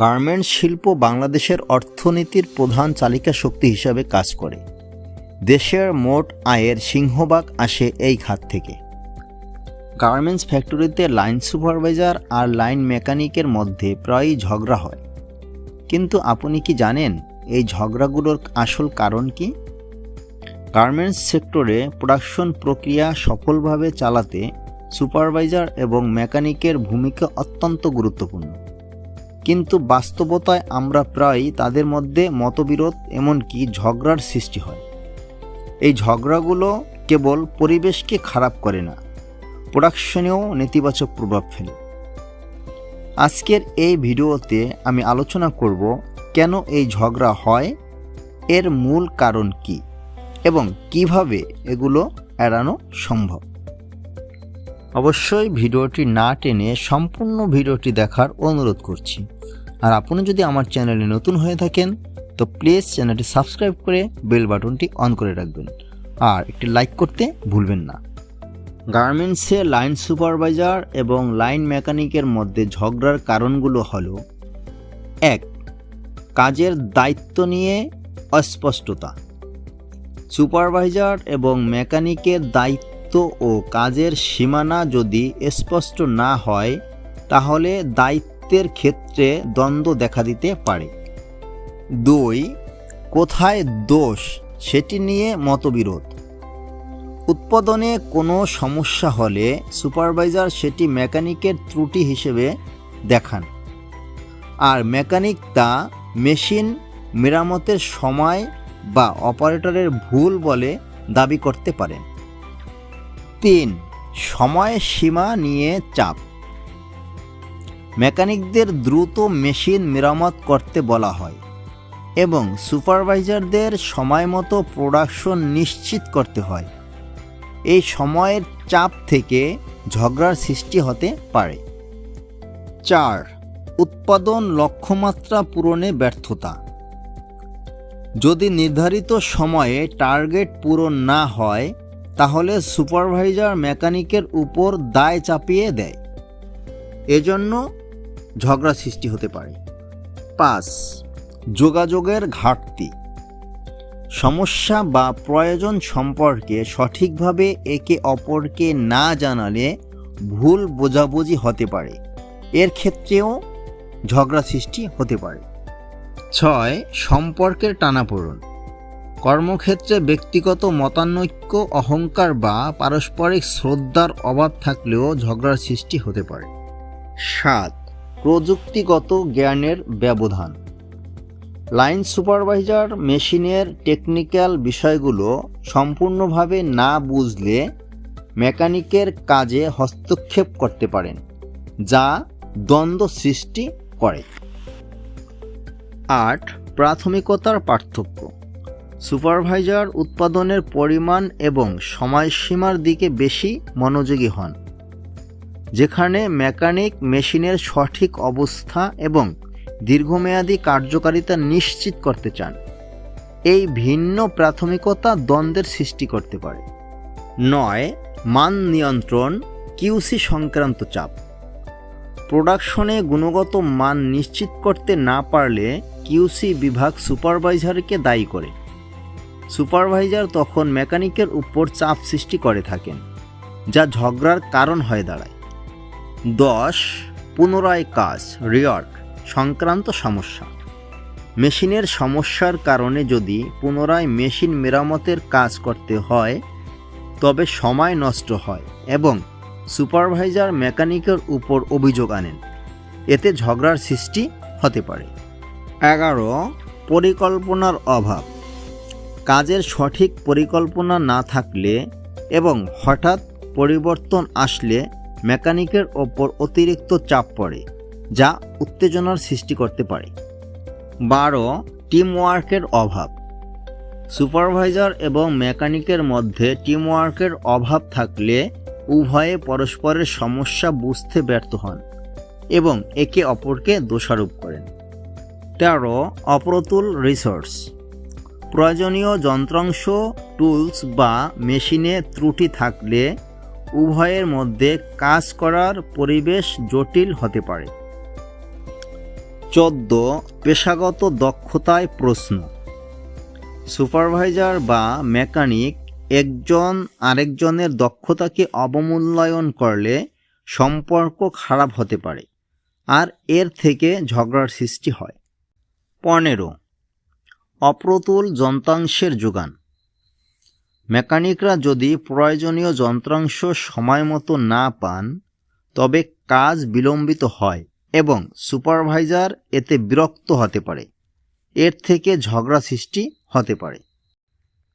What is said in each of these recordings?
Garments শিল্প বাংলাদেশের অর্থনীতির প্রধান চালিকা শক্তি হিসাবে কাজ করে। দেশের মোট আয়ের সিংহভাগ আসে এই খাত থেকে। গার্মেন্টস ফ্যাক্টরিতে লাইন সুপারভাইজার আর লাইন মেকানিকের মধ্যে প্রায়ই ঝগড়া হয়। কিন্তু আপনি কি জানেন এই ঝগড়াগুলোর আসল কারণ কি? গার্মেন্টস সেক্টরে প্রোডাকশন প্রক্রিয়া সফলভাবে চালাতে সুপারভাইজার এবং মেকানিকের ভূমিকা অত্যন্ত গুরুত্বপূর্ণ। কিন্তু বাস্তবতায় আমরা প্রায়ই তাদের মধ্যে মতবিরোধ এমনকি ঝগড়ার সৃষ্টি হয়। এই ঝগড়াগুলো কেবল পরিবেশকে খারাপ করে না, প্রোডাকশনেও নেতিবাচক প্রভাব ফেলে। আজকের এই ভিডিওতে আমি আলোচনা করব কেন এই ঝগড়া হয়, এর মূল কারণ কি এবং কীভাবে এগুলো এড়ানো সম্ভব। অবশ্যই ভিডিওটি না টেনে সম্পূর্ণ ভিডিওটি দেখার অনুরোধ করছি। আর আপনি যদি আমার চ্যানেলে নতুন হয়ে থাকেন, তো প্লিজ চ্যানেলটি সাবস্ক্রাইব করে বেল বাটনটি অন করে রাখবেন। আর একটি লাইক করতে ভুলবেন না। গার্মেন্টসে লাইন সুপারভাইজার এবং লাইন মেকানিকের মধ্যে ঝগড়ার কারণগুলো হল, এক, কাজের দায়িত্ব নিয়ে অস্পষ্টতা। সুপারভাইজার এবং মেকানিকের দায়িত্ব ও কাজের সীমানা যদি স্পষ্ট না হয়, তাহলে দায়িত্বের ক্ষেত্রে দ্বন্দ্ব দেখা দিতে পারে। দুই, কোথায় দোষ সেটি নিয়ে মতবিরোধ। উৎপাদনে কোনো সমস্যা হলে সুপারভাইজার সেটি মেকানিকের ত্রুটি হিসেবে দেখান। আর মেকানিক তা মেশিন মেরামতের সময় বা অপারেটরের ভুল বলে দাবি করতে পারেন। তিন, সময় সীমা নিয়ে চাপ। মেকানিকদের দ্রুত মেশিন মেরামত করতে বলা হয় এবং সুপারভাইজারদের সময় মতো প্রোডাকশন নিশ্চিত করতে হয়। এই সময়ের চাপ থেকে ঝগড়ার সৃষ্টি হতে পারে। চার, উৎপাদন লক্ষ্যমাত্রা পূরণে ব্যর্থতা। যদি নির্ধারিত সময়ে টার্গেট পূরণ না হয়, তাহলে সুপারভাইজার মেকানিকের উপর দায় চাপিয়ে দেয়। এজন্য ঝগড়া সৃষ্টি হতে পারে। পাঁচ, যোগাযোগের ঘাটতি। সমস্যা বা প্রয়োজন সম্পর্কে সঠিকভাবে একে অপরকে না জানালে ভুল বোঝাবুঝি হতে পারে। এর ক্ষেত্রেও ঝগড়া সৃষ্টি হতে পারে। ছয়, সম্পর্কের টানাপোড়ন। কর্মক্ষেত্রে ব্যক্তিগত মতানৈক্য, অহংকার বা পারস্পরিক শ্রদ্ধার অভাব থাকলেও ঝগড়ার সৃষ্টি হতে পারে। সাত প্রযুক্তিগত জ্ঞানের ব্যবধান। লাইন সুপারভাইজার মেশিনের টেকনিক্যাল বিষয়গুলো সম্পূর্ণভাবে না বুঝলে মেকানিকের কাজে হস্তক্ষেপ করতে পারেন, যা দ্বন্দ্ব সৃষ্টি করে। আট, প্রাথমিকতার পার্থক্য। সুপারভাইজার উৎপাদনের পরিমাণ এবং সময়সীমার দিকে বেশি মনোযোগী হন। যেখানে মেকানিক মেশিনের সঠিক অবস্থা এবং দীর্ঘমেয়াদী কার্যকারিতা নিশ্চিত করতে চান। এই ভিন্ন প্রাথমিকতা দ্বন্দ্বের সৃষ্টি করতে পারে। নয়, মান নিয়ন্ত্রণ কিউসি সংক্রান্ত চাপ। প্রোডাকশনে গুণগত মান নিশ্চিত করতে না পারলে কিউসি বিভাগ সুপারভাইজারকে দায়ী করে। সুপারভাইজার তখন মেকানিকের উপর চাপ সৃষ্টি করে থাকেন, যা ঝগড়ার কারণ হয়ে দাঁড়ায়। দশ, পুনরায় কাজ রিয়ার্ক সংক্রান্ত সমস্যা। মেশিনের সমস্যার কারণে যদি পুনরায় মেশিন মেরামতের কাজ করতে হয়, তবে সময় নষ্ট হয় এবং সুপারভাইজার মেকানিকের উপর অভিযোগ আনেন। এতে ঝগড়ার সৃষ্টি হতে পারে। এগারো, পরিকল্পনার অভাব। কাজের সঠিক পরিকল্পনা না থাকলে এবং হঠাৎ পরিবর্তন আসলে মেকানিকের ওপর অতিরিক্ত চাপ পড়ে, যা উত্তেজনার সৃষ্টি করতে পারে। বারো টিমওয়ার্কের অভাব। সুপারভাইজার এবং মেকানিকের মধ্যে টিমওয়ার্কের অভাব থাকলে উভয়ে পরস্পরের সমস্যা বুঝতে ব্যর্থ হন এবং একে অপরকে দোষারোপ করেন। তেরো, অপ্রতুল রিসোর্স প্রয়োজনীয় যন্ত্রাংশ টুলস বা মেশিনে ত্রুটি থাকলে উভয়ের মধ্যে কাজ করার পরিবেশ জটিল হতে পারে। চোদ্দ, পেশাগত দক্ষতায় প্রশ্ন। সুপারভাইজার বা মেকানিক একজন আরেকজনের দক্ষতাকে অবমূল্যায়ন করলে সম্পর্ক খারাপ হতে পারে আর এর থেকে ঝগড়ার সৃষ্টি হয়। পনেরো, অপ্রতুল যন্ত্রাংশের যোগান। মেকানিকরা যদি প্রয়োজনীয় যন্ত্রাংশ সময় মতো না পান, তবে কাজ বিলম্বিত হয় এবং সুপারভাইজার এতে বিরক্ত হতে পারে। এর থেকে ঝগড়া সৃষ্টি হতে পারে।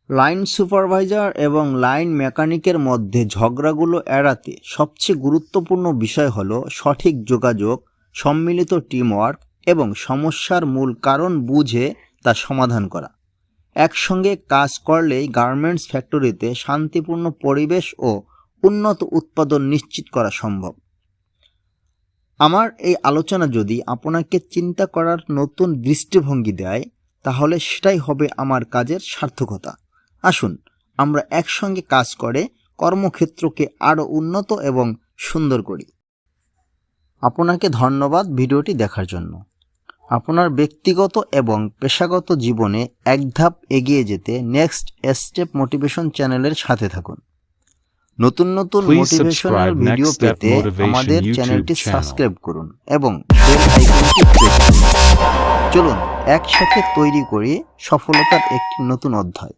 লাইন সুপারভাইজার এবং লাইন মেকানিকের মধ্যে ঝগড়াগুলো এড়াতে সবচেয়ে গুরুত্বপূর্ণ বিষয় হল সঠিক যোগাযোগ, সম্মিলিত টিমওয়ার্ক এবং সমস্যার মূল কারণ বুঝে তা সমাধান করা। একসঙ্গে কাজ করলেই গার্মেন্টস ফ্যাক্টরিতে শান্তিপূর্ণ পরিবেশ ও উন্নত উৎপাদন নিশ্চিত করা সম্ভব। আমার এই আলোচনা যদি আপনাকে চিন্তা করার নতুন দৃষ্টিভঙ্গি দেয়, তাহলে সেটাই হবে আমার কাজের সার্থকতা। আসুন, আমরা একসঙ্গে কাজ করে কর্মক্ষেত্রকে আরও উন্নত এবং সুন্দর করি। আপনাকে ধন্যবাদ ভিডিওটি দেখার জন্য। আপনার ব্যক্তিগত এবং পেশাগত জীবনে এক ধাপ এগিয়ে যেতে নেক্সট স্টেপ মোটিভেশন চ্যানেলের সাথে থাকুন। নতুন নতুন মোটিভেশনাল ভিডিও পেতে আমাদের চ্যানেলটি সাবস্ক্রাইব করুন এবং বেল আইকনটি প্রেস করুন। চলুন একসাথে তৈরি করি সফলতার একটি নতুন অধ্যায়।